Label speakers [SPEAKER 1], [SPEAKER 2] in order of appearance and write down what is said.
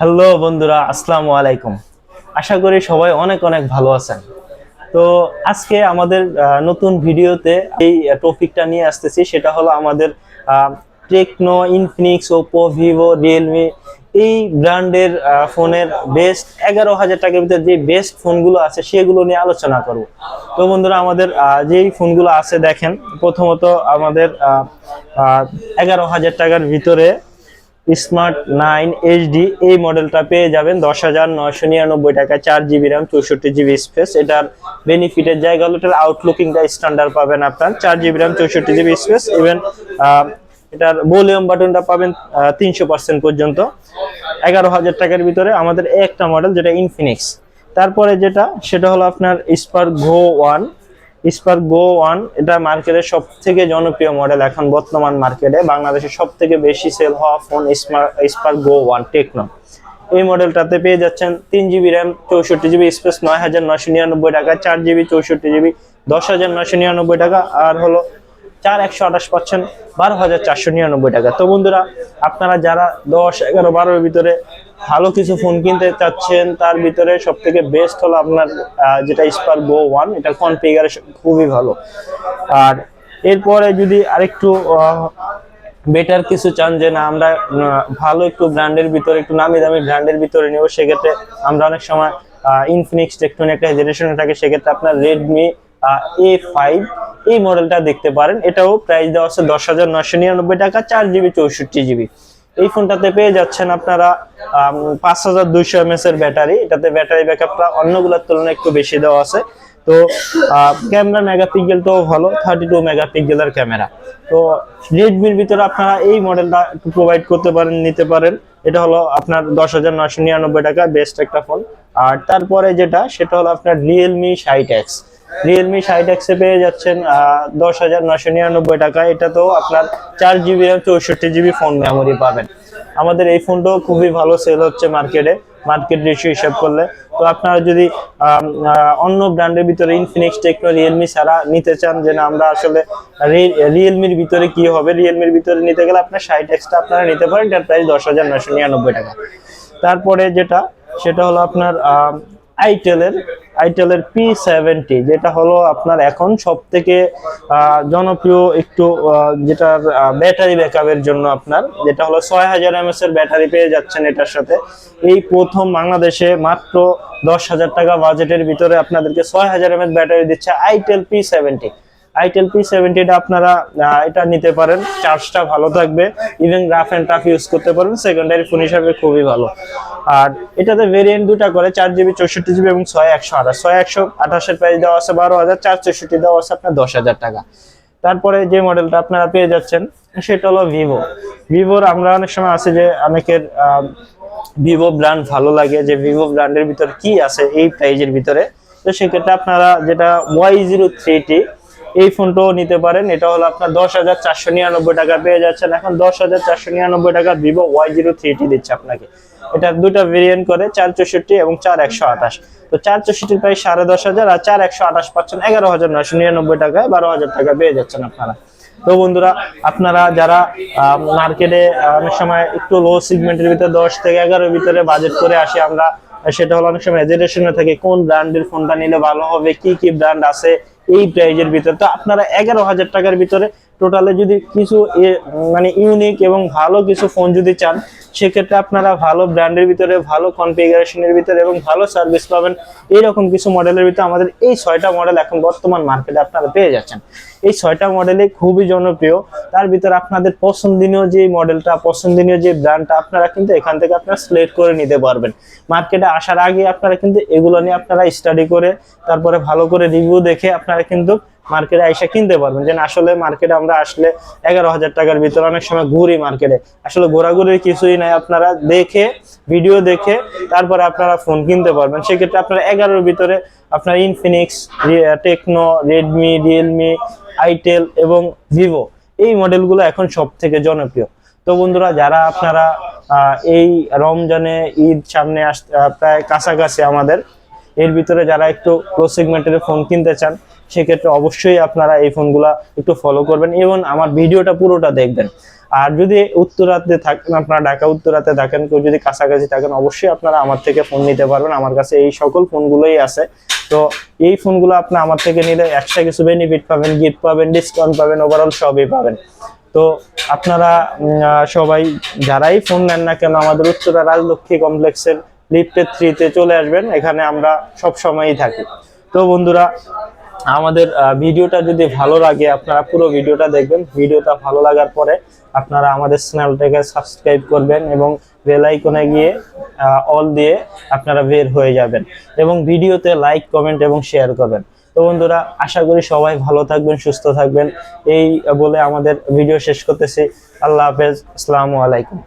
[SPEAKER 1] Hello বন্ধুরা, আসসালামু আলাইকুম। আশা করি সবাই অনেক অনেক ভালো আছেন। তো আজকে আমাদের নতুন ভিডিওতে এই টপিকটা নিয়ে আসতেছি, সেটা হলো আমাদের Tecno Infinix Oppo Vivo Realme এই ব্র্যান্ডের ফোনের বেস্ট এগারো হাজার টাকার ভিতরে যে বেস্ট ফোনগুলো আছে, সেগুলো নিয়ে আলোচনা করব। তো বন্ধুরা, আমাদের যেই ফোনগুলো আছে দেখেন, প্রথমত আমাদের এগারো হাজার টাকার ভিতরে স্মার্ট নাইন এইচডি এই মডেলটা পেয়ে যাবেন দশ হাজার নয়শো নিরানব্বই টাকা চার জিবি র্যাম, চৌষট্টি জিবি স্পেস। এটার বেনিফিটের জায়গা হলো, এটার আউটলুকিংটা স্ট্যান্ডার্ড পাবেন আপনার। চার জিবি র্যাম, চৌষট্টি জিবি স্পেস। ইভেন এটার ভলিউম বাটনটা পাবেন তিনশো পার্সেন্ট পর্যন্ত। এগারো হাজার টাকার ভিতরে আমাদের একটা মডেল যেটা ইনফিনিক্স তারপরে যেটা, সেটা হলো আপনার Spark Go one Spark Go one এটা মার্কেটের সব থেকে জনপ্রিয় মডেল এখন বর্তমান মার্কেটে বাংলাদেশের সব থেকে বেশি সেল হওয়া phone spark go one Tecno এই মডেলটাতে পেয়ে যাচ্ছেন তিন জিবি র্যাম চৌষট্টি জিবি স্পেস নয় হাজার নয়শো নিরানব্বই টাকা, চার জিবি চৌষট্টি জিবি দশ হাজার নয়শো নিরানব্বই টাকা, আর হলো চার একশো আঠাশ পাচ্ছেন, বারো হাজার চারশো নিরানব্বই টাকা। তো বন্ধুরা, আপনারা যারা দশ, এগারো, বারোর ভিতরে ভালো কিছু ফোন কিনতে চাচ্ছেন, তার ভিতরে সব থেকে বেস্ট হলো আপনার যেটা স্পার গো ওয়ান এটা ফোন কনফিগারেশন খুবই ভালো। আর এরপরে যদি আরেকটু বেটার কিছু চান যে না, আমরা ভালো একটু ব্র্যান্ডের ভিতরে, একটু নামি দামি ব্র্যান্ডের ভিতরে নেব, সেক্ষেত্রে আমরা অনেক সময় ইনফিনিক্স টেকটন একটা জেনারেশনে থাকে, সেক্ষেত্রে আপনার রেডমি এ ফাইভ এই মডেলটা দেখতে পারেন। এটাও প্রাইস দেওয়া আছে দশ হাজার নশো নিরানব্বই টাকা, চার জিবি চৌষট্টি জিবি এই ফোনটাতে পেয়ে যাচ্ছেন আপনারা পাঁচ হাজার দুইশো এমএস এর ব্যাটারি। এটাতে ব্যাটারি ব্যাকআপটা অন্যগুলোর তুলনায় একটু বেশি দেওয়া আছে। তো ক্যামেরা মেগাপিক্সেলটাও ভালো, থার্টি টু মেগাপিক্সেলের ক্যামেরা। তো রেডমির ভিতরে আপনারা এই মডেলটা একটু প্রোভাইড করতে পারেন, নিতে পারেন। এটা হলো আপনার দশ হাজার নশো নিরানব্বই টাকা বেস্ট একটা ফোন আর তারপরে যেটা, সেটা হলো আপনার রিয়েলমি সাইট এক্স রিয়েলমি সাইট এক্সে পেয়ে যাচ্ছেন দশ হাজার নশো নিরানব্বই টাকা। এটা তো আপনার চার জিবি র্যাম চৌষট্টি জিবি ফোন মেমোরি পাবেন। আমাদের এই ফোনটাও খুবই ভালো সেল হচ্ছে মার্কেটে মার্কেট রেশিও হিসাব করলে। তো আপনারা যদি অন্য ব্র্যান্ডের ভিতরে ইনফিনিক্স টেকনো রিয়েলমি ছাড়া নিতে চান যে না আমরা আসলে রিয়েলমির ভিতরে কি হবে? রিয়েলমির ভিতরে নিতে গেলে আপনার ষাট এক্সটা আপনারা নিতে পারেন। এটার প্রাইস দশ হাজার নশো নিরানব্বই টাকা। তারপরে যেটা সেটা হলো আপনার আইটেলের আইটেলের পি সেভেন্টি যেটা হলো আপনার এখন সব থেকে জনপ্রিয় একটু যেটার ব্যাটারি ব্যাকআপের জন্য আপনার, যেটা হলো ছয় হাজার এমএস এর ব্যাটারি পেয়ে যাচ্ছেন এটার সাথে। এই প্রথম বাংলাদেশে মাত্র দশ হাজার টাকা বাজেটের ভিতরে আপনাদেরকে ছয় হাজার এমএস ব্যাটারি দিচ্ছে itel P seventy itel P সেভেন্টিটা আপনারা এটা নিতে পারেন। চার্জটা ভালো থাকবে। Even rough and tough use করতে পারবেন। সেকেন্ডারি ফোন হিসাবে খুবই ভালো। আর এটাতে ভেরিয়েন্ট দুটা করে, চার জিবি চৌষট্টি জিবি এবং ছয় একশো আঠাশ। ছয় একশো আঠাশের প্রাইস দেওয়া আছে বারো হাজার, চার চৌষট্টি দেওয়া আছে আপনার দশ হাজার টাকা। তারপরে যে মডেলটা আপনারা পেয়ে যাচ্ছেন, সেটা হলো ভিভো ভিভোর আমরা অনেক সময় আছে যে অনেকের ভিভো ব্র্যান্ড ভালো লাগে, যে ভিভো ব্র্যান্ডের ভিতর কি আছে, এই প্রাইজের ভিতরে। তো সেক্ষেত্রে আপনারা যেটা ওয়াই জিরো থ্রি টি এই ফোনটাও নিতে পারেন। এটা হলো আপনার দশ হাজার চারশো নিরানব্বই টাকা পেয়ে যাচ্ছেন। এখন দশ হাজার চারশো নিরানব্বই টাকা Vivo Y zero three T দিচ্ছে আপনাকে। এটা দুটা ভেরিয়েন্ট করে, চার চৌষট্টি এবং চার একশো আঠাশ। তো চার চৌষট্টির প্রায় সাড়ে দশ হাজার আর চার একশো আঠাশ পাচ্ছেন এগারো হাজার নয়শো নিরানব্বই টাকায় বারো হাজার টাকা পেয়ে যাচ্ছেন আপনারা। তো বন্ধুরা, আপনারা যারা মার্কেটে অনেক সময় একটু লো সেগমেন্টের ভিতরে দশ থেকে এগারোর ভিতরে বাজেট করে আসি, আমরা সেটা হলো অনেক সময় এজুকেশনে থাকে, কোন ব্র্যান্ডের ফোনটা নিলে ভালো হবে, কি কি ব্র্যান্ড আছে, এই প্রাইজের ভিতরে। তো আপনারা এগারো হাজার টাকার ভিতরে টোটালে যদি কিছু মানে ইউনিক এবং ভালো কিছু ফোন যদি চান সেক্ষেত্রে আপনারা ভালো ব্র্যান্ডের ভিতরে, ভালো কনফিগারেশনের ভিতরে এবং ভালো সার্ভিস পাবেন। এইরকম কিছু মডেলের ভিতরে আমাদের এই ছয়টা মডেল এখন বর্তমান মার্কেটে আপনারা পেয়ে যাচ্ছেন। এই ছয়টা মডেলে খুবই জনপ্রিয়। তার ভিতরে আপনাদের পছন্দনীয় যে মডেলটা, পছন্দনীয় যে ব্র্যান্ডটা, আপনারা কিন্তু এখান থেকে আপনারা সিলেক্ট করে নিতে পারবেন। মার্কেটে আসার আগে আপনারা কিন্তু এগুলো নিয়ে আপনারা স্টাডি করে, তারপরে ভালো করে রিভিউ দেখে আপনারা কিন্তু মার্কেটে আইসা কিনতে পারবেন। যেন আসলে মার্কেটে আমরা আসলে এগারো হাজার টাকার ভিতরে অনেক সময় ঘুরি মার্কেটে। আসলে ঘোরাঘুরির কিছুই নাই আপনারা দেখে ভিডিও দেখে, তারপরে আপনারা ফোন কিনতে পারবেন। সেক্ষেত্রে আপনারা এগারোর ভিতরে আপনার Infinix Tecno Redmi Realme itel এবং ভিভো এই মডেলগুলো এখন সব থেকে জনপ্রিয়। তো বন্ধুরা, যারা আপনারা এই রমজানে ঈদ সামনে আস প্রায় কাছাকাছি আমাদের এর ভিতরে যারা একটু লো সেগমেন্টের ফোন কিনতে চান, সেক্ষেত্রে অবশ্যই আপনারা এই ফোনগুলা একটু ফলো করবেন এবং আমার ভিডিওটা পুরোটা দেখবেন। আর যদি উত্তরাতে থাকেন আপনারা ঢাকা, উত্তরাতে থাকেন, কেউ যদি কাছাকাছি থাকেন, অবশ্যই আপনারা আমার থেকে ফোন নিতে পারবেন। আমার কাছে এই সকল ফোনগুলোই আছে। তো এই ফোনগুলো আপনি আমার থেকে নিলে এক্সট্রা কিছু বেনিফিট পাবেন গিফট পাবেন ডিসকাউন্ট পাবেন ওভারঅল সবই পাবেন। তো আপনারা সবাই যারাই ফোন নেন না কেন, আমাদের উত্তরা রাজলক্ষ্মী কমপ্লেক্সের লিফটের থ্রিতে চলে আসবেন, এখানে আমরা সব সময়ই থাকি। তো বন্ধুরা, আমাদের ভিডিওটা যদি ভালো লাগে, আপনারা পুরো ভিডিওটা দেখবেন। ভিডিওটা ভালো লাগার পরে আপনারা আমাদের চ্যানেলটাকে সাবস্ক্রাইব করবেন এবং বেল আইকনে গিয়ে অল দিয়ে আপনারা বের হয়ে যাবেন এবং ভিডিওতে লাইক কমেন্ট এবং শেয়ার করবেন। তো বন্ধুরা, আশা করি সবাই ভালো থাকবেন, সুস্থ থাকবেন। এই বলে আমাদের ভিডিও শেষ করতেছি। আল্লাহ হাফেজ। আসসালামু আলাইকুম।